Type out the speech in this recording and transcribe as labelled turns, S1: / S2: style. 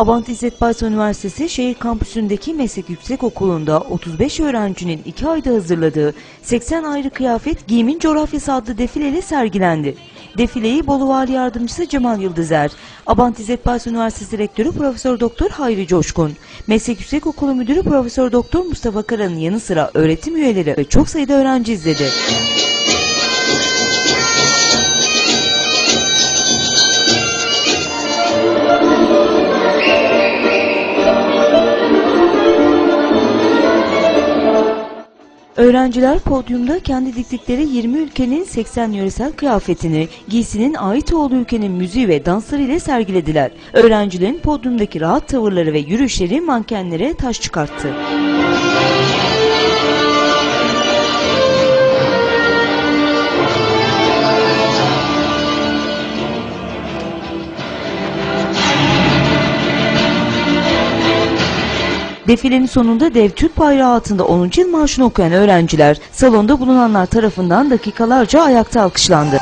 S1: Abant İzzet Baysal Üniversitesi Şehir Kampüsü'ndeki meslek yüksekokulu'nda 35 öğrencinin 2 ayda hazırladığı 80 ayrı kıyafet giyimin coğrafyası adlı defileyle sergilendi. Defileyi Bolu Vali Yardımcısı Cemal Yıldızer, Abant İzzet Baysal Üniversitesi Rektörü Profesör Doktor Hayri Coşkun, Meslek Yüksekokulu Müdürü Profesör Doktor Mustafa Kara'nın yanı sıra öğretim üyeleri ve çok sayıda öğrenci izledi. Öğrenciler podyumda kendi diktikleri 20 ülkenin 80 yöresel kıyafetini, giysinin ait olduğu ülkenin müziği ve dansları ile sergilediler. Öğrencilerin podyumdaki rahat tavırları ve yürüyüşleri mankenlere taş çıkarttı. Defilenin sonunda dev Türk bayrağı altında 10. yıl marşını okuyan öğrenciler salonda bulunanlar tarafından dakikalarca ayakta alkışlandı.